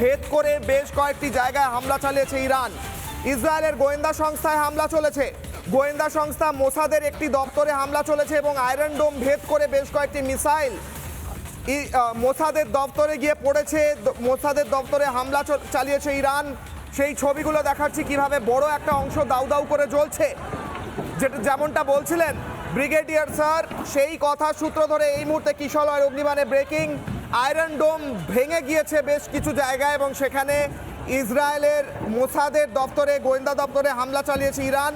ভেদ করে বেশ কয়েকটি জায়গায় হামলা চালিয়েছে ইরান। ইসরায়েলের গোয়েন্দা সংস্থায় হামলা চলেছে। গোয়েন্দা সংস্থা মোসাদের একটি দপ্তরে হামলা চলেছে এবং আয়রন ডোম ভেদ করে বেশ কয়েকটি মিসাইল মোসাদের দপ্তরে গিয়ে পড়েছে। মোসাদের দপ্তরে হামলা চালিয়েছে ইরান। সেই ছবিগুলো দেখাচ্ছি কীভাবে বড় একটা অংশ দাউ দাউ করে জ্বলছে। যেটা যেমনটা বলছিলেন ব্রিগেডিয়ার স্যার, সেই কথা সূত্র ধরে এই মুহূর্তে কিশলয় অগ্নিমানে ব্রেকিং। আয়রন ডোম ভেঙে গিয়েছে বেশ কিছু জায়গায় এবং সেখানে ইসরায়েলের মোসাদের দপ্তরে, গোয়েন্দা দপ্তরে হামলা চালিয়েছে ইরান।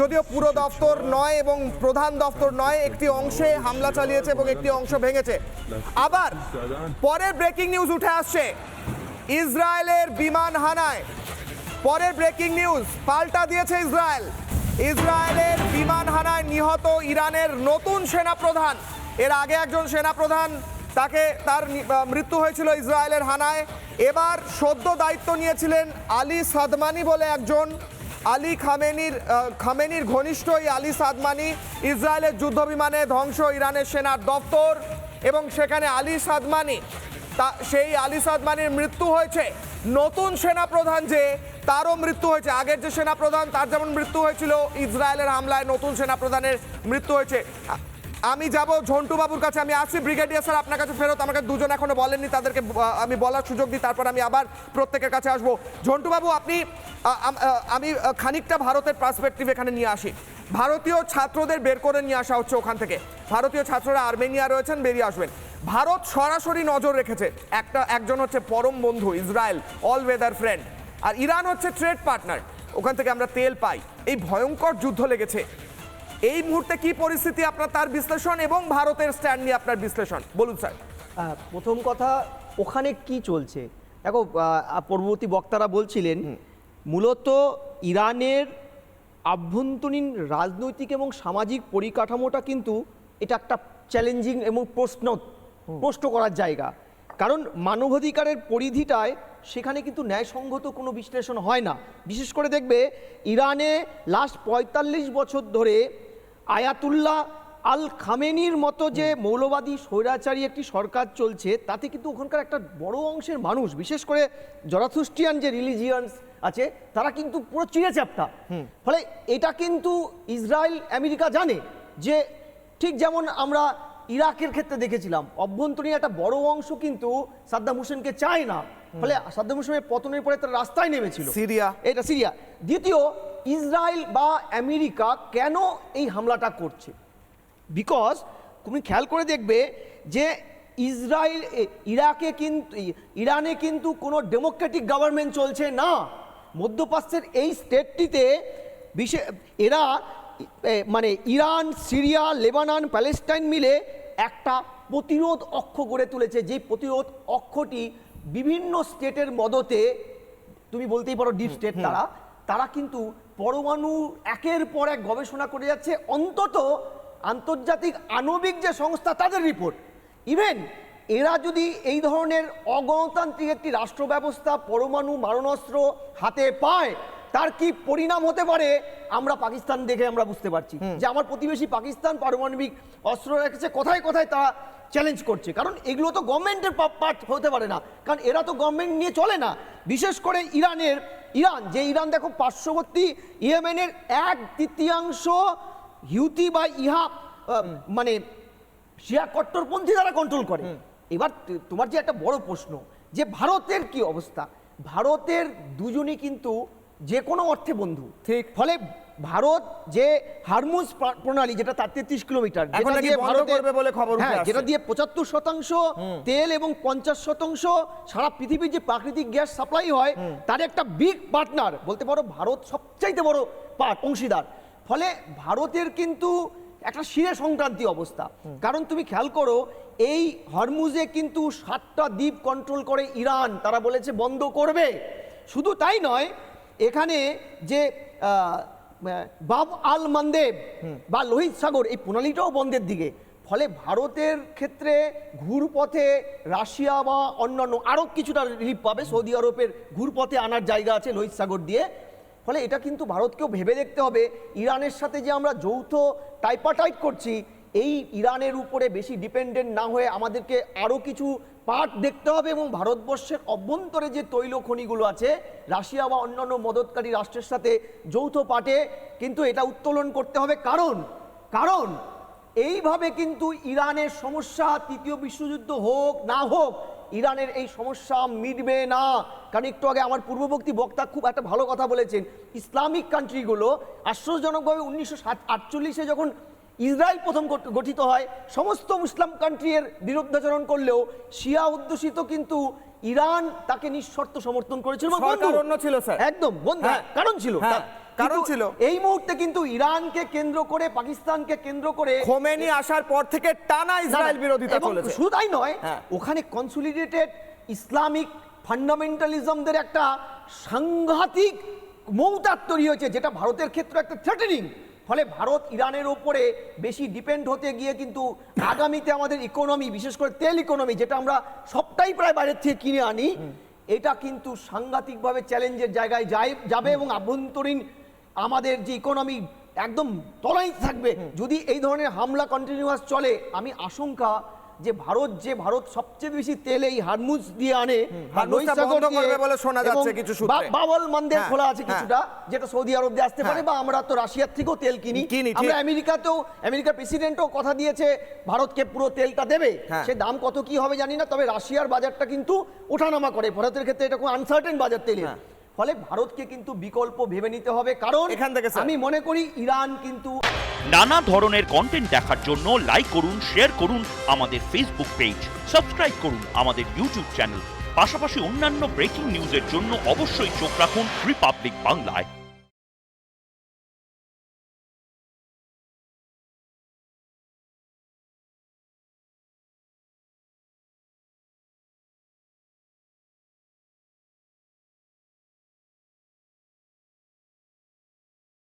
যদিও পুরো দপ্তর নয় এবং প্রধান দপ্তর নয়, একটি অংশে হামলা চালিয়েছে এবং একটি অংশ ভেঙেছে। আবার পরের ব্রেকিং নিউজ উঠে আসছে। ইসরায়েলের বিমান হানায়। পরের ব্রেকিং নিউজ, পাল্টা দিয়েছে ইসরায়েল। ইসরায়েলের বিমান হানায় নিহত ইরানের নতুন সেনাপ্রধান। এর আগে একজন সেনাপ্রধান তাকে তার মৃত্যু হয়েছিল ইসরায়েলের হানায়। এবার সদ্য দায়িত্ব নিয়েছিলেন আলী সাদমানি বলে একজন। আলী খামেনির খামেনির ঘনিষ্ঠ এই আলী সাদমানি ইসরায়েলের যুদ্ধ বিমানে ধ্বংস ইরানের সেনার দপ্তর এবং সেখানে আলী সাদমানি তা, সেই আলী সাদমানির মৃত্যু হয়েছে। নতুন সেনাপ্রধান যে, তারও মৃত্যু হয়েছে। আগের যে সেনাপ্রধান, তার যেমন মৃত্যু হয়েছিল, ইসরায়েলের হামলায় নতুন সেনাপ্রধানের মৃত্যু হয়েছে। আমি যাব ঝন্টু বাবুর কাছে, আমি আসছি। ব্রিগেডিয়ার স্যার আপনার কাছে ফেরত। আমাকে দুজন এখনও বলেননি, তাদেরকে আমি বলার সুযোগ দিই, তারপর আমি আবার প্রত্যেকের কাছে আসব। ঝন্টু বাবু, আপনি আমি খানিকটা ভারতের পার্সপেক্টিভ এখানে নিয়ে আসি। ভারতীয় ছাত্রদের বের করে নিয়ে আসা হচ্ছে ওখান থেকে। ভারতীয় ছাত্ররা আর্মেনিয়া রয়েছেন, বেরিয়ে আসবেন। ভারত সরাসরি নজর রেখেছে, একটা, একজন হচ্ছে পরম বন্ধু, ইসরায়েল অল ওয়েদার ফ্রেন্ড আর ইরান হচ্ছে ট্রেড পার্টনার ওখান থেকে আমরা তেল পাই। এই ভয়ঙ্কর যুদ্ধ লেগেছে। এই মুহূর্তে কি পরিস্থিতি আপনার তার বিশ্লেষণ এবং ভারতের স্ট্যান্ড নিয়ে আপনার বিশ্লেষণ? বলুন স্যার। প্রথম কথা ওখানে কি চলছে? দেখো আহ, পূর্ববর্তী বক্তারা বলছিলেন মূলত ইরানের আভ্যন্তরীণ রাজনৈতিক এবং সামাজিক পরিকাঠামোটা কিন্তু এটা একটা চ্যালেঞ্জিং এবং প্রশ্ন প্রশ্ন করার জায়গা। কারণ মানবাধিকারের পরিধিটায় সেখানে কিন্তু ন্যায়সঙ্গত কোনো বিশ্লেষণ হয় না। বিশেষ করে দেখবে ইরানে লাস্ট পঁয়তাল্লিশ বছর ধরে আয়াতুল্লাহ আল খামেনির মতো যে মৌলবাদী স্বৈরাচারী একটি সরকার চলছে তাতে কিন্তু ওখানকার একটা বড় অংশের মানুষ বিশেষ করে জরাথুস্টিয়ান যে রিলিজিয়ান্স আছে তারা কিন্তু পুরো চিড়ে চ্যাপটা ফলে এটা কিন্তু ইসরায়েল আমেরিকা জানে যে ঠিক যেমন আমরা ইরাকের ক্ষেত্রে দেখেছিলাম অভ্যন্তরীণ একটা বড় অংশ কিন্তু সাদ্দাম হোসেনকে চায় না। ফলে সাদ্দাম হোসেনের পতনের পরে তারা রাস্তায় নেমেছিল। সিরিয়া। এটা সিরিয়া। দ্বিতীয় ইসরায়েল বা আমেরিকা কেন এই হামলাটা করছে? বিকজ তুমি খেয়াল করে দেখবে যে ইসরায়েল ইরাকে কিন্তু ইরানে কিন্তু কোনো ডেমোক্রেটিক গভর্নমেন্ট চলছে না। মধ্যপ্রাচ্যের এই স্টেটটিতে বিশেষ এরা মানে ইরান সিরিয়া লেবানন প্যালেস্টাইন মিলে একটা প্রতিরোধ অক্ষ গড়ে তুলেছে। যে প্রতিরোধ অক্ষটি বিভিন্ন স্টেটের মদতে তুমি বলতেই পারো ডিপ স্টেট তারা তারা কিন্তু পরমাণু একের পর এক গবেষণা করে যাচ্ছে অন্তত আন্তর্জাতিক আণবিক যে সংস্থা তাদের রিপোর্ট ইভেন এরা যদি এই ধরনের অগণতান্ত্রিক একটি রাষ্ট্র ব্যবস্থা পরমাণু মারণাস্ত্র হাতে পায় তার কি পরিণাম হতে পারে? আমরা পাকিস্তান দেখে আমরা বুঝতে পারছি। যে আমার প্রতিবেশী পাকিস্তান পারমাণবিক অস্ত্র রেখেছে কোথায় কোথায় তারা চ্যালেঞ্জ করছে। কারণ এগুলো তো গভর্নমেন্টের পার্ট হতে পারে না। কারণ এরা তো গভর্নমেন্ট নিয়ে চলে না। বিশেষ করে ইরানের ইরান যে ইরান দেখো পার্শ্ববর্তী ইয়েমেনের এক তৃতীয়াংশ হিউতি বা ইহা মানে শিয়া কট্টরপন্থী দ্বারা কন্ট্রোল করে। এবার তোমার যে একটা বড় প্রশ্ন যে ভারতের কি অবস্থা? ভারতের দুজনই কিন্তু যে কোনো অর্থে বন্ধু। ঠিক। ফলে ভারত যে হারমুজ প্রা- প্রণালী যেটা তার তেত্রিশ কিলোমিটার যেটা দিয়ে বন্ধ করবে বলে খবর হ্যাঁ, দিয়ে পঁচাত্তর শতাংশ তেল এবং পঞ্চাশ শতাংশ সারা পৃথিবীর যে প্রাকৃতিক গ্যাস সাপ্লাই হয় তার একটা বিগ পার্টনার বলতে পারো ভারত সবচাইতে বড় পার্ট অংশীদার। ফলে ভারতের কিন্তু একটা শিরে সংক্রান্তি অবস্থা। কারণ তুমি খেয়াল করো এই হরমুজে কিন্তু সাতটা দ্বীপ কন্ট্রোল করে ইরান। তারা বলেছে বন্ধ করবে। শুধু তাই নয় এখানে যে আহ, বাব আল মান্দেব বা লোহিত সাগর এই প্রণালীটাও বন্ধের দিকে। ফলে ভারতের ক্ষেত্রে ঘুরপথে রাশিয়া বা অন্যান্য আরও কিছুটা রিলিফ পাবে। সৌদি আরবের ঘুরপথে আনার জায়গা আছে লোহিত সাগর দিয়ে। ফলে এটা কিন্তু ভারতকেও ভেবে দেখতে হবে। ইরানের সাথে যে আমরা যৌথ টাইপাটাইট করছি এই ইরানের উপরে বেশি ডিপেন্ডেন্ট না হয়ে আমাদেরকে আরও কিছু পার্ট দেখতে হবে এবং ভারতবর্ষের অভ্যন্তরে যে তৈল খনিগুলো আছে, রাশিয়া বা অন্যান্য মদতকারী রাষ্ট্রের সাথে যৌথ পাটে কিন্তু এটা উত্তোলন করতে হবে। কারণ কারণ এইভাবে কিন্তু ইরানের সমস্যা, তৃতীয় বিশ্বযুদ্ধ হোক না হোক, ইরানের এই সমস্যা মিটবে না। কারণ একটু আগে আমার পূর্ববর্তী বক্তা খুব একটা ভালো কথা বলেছেন। ইসলামিক কান্ট্রিগুলো আশ্চর্যজনকভাবে উনিশশো সাত আটচল্লিশে যখন ইসরায়েল প্রথম গঠিত হয় সমস্ত মুসলিম কান্ট্রির বিরুদ্ধাচরণ করলেও শিয়া অধ্যুষিত কিন্তু ইরান তাকে নিঃশর্ত সমর্থন করেছিল অন্য ছিল, স্যার। একদম বন্ধু হ্যাঁ। কারণ ছিল হ্যাঁ, কারণ ছিল। এই মুহূর্তে কিন্তু ইরানকে কেন্দ্র করে পাকিস্তানকে কেন্দ্র করে খোমেনি আসার পর থেকে টানা ইসরায়েল বিরোধিতা চলেছে শুধু তাই নয় হ্যাঁ। ওখানে কনসলিডেটেড ইসলামিক ফান্ডামেন্টালিজমদের একটা সাংঘাতিক মৌতার তৈরি হয়েছে যেটা ভারতের ক্ষেত্রে একটা থ্রেটেনিং ফলে ভারত ইরানের ওপরে বেশি ডিপেন্ড হতে গিয়ে কিন্তু আগামীতে আমাদের ইকোনমি বিশেষ করে তেল ইকোনমি যেটা আমরা সবটাই প্রায় বাইরের থেকে কিনে আনি এটা কিন্তু সাংঘাতিকভাবে চ্যালেঞ্জের জায়গায় যায় যাবে এবং আভ্যন্তরীণ আমাদের যে ইকোনমি একদম তলায় থাকবে। যদি এই ধরনের হামলা কন্টিনিউয়াস চলে আমি আশঙ্কা যে ভারত যে ভারত সবচেয়ে বেশি তেল এই হারমুজ দিয়ে আনে বাবল মন্দের হ্যাঁ, খোলা আছে হ্যাঁ। কিছুটা যেটা সৌদি আরব দিয়ে আসতে পারে হ্যাঁ। বা আমরা তো রাশিয়ার থেকেও তেল কিনি। আমরা আমেরিকাতেও আমেরিকার প্রেসিডেন্টও কথা দিয়েছে ভারতকে পুরো তেলটা দেবে। সে দাম কত কি হবে জানি না তবে রাশিয়ার বাজারটা কিন্তু ওঠানামা করে ভারতের ক্ষেত্রে এটা কোনো আনসার্টেন বাজার তেলের। ফলে ভারতকে কিন্তু বিকল্প ভেবে নিতে হবে কারণ এখান থেকে, আমি মনে করি ইরান কিন্তু নানা ধরনের কন্টেন্ট দেখার জন্য লাইক করুন শেয়ার করুন আমাদের ফেসবুক পেজ সাবস্ক্রাইব করুন আমাদের ইউটিউব চ্যানেল পাশাপাশি অন্যান্য ব্রেকিং নিউজের জন্য অবশ্যই চোখ রাখুন রিপাবলিক বাংলায়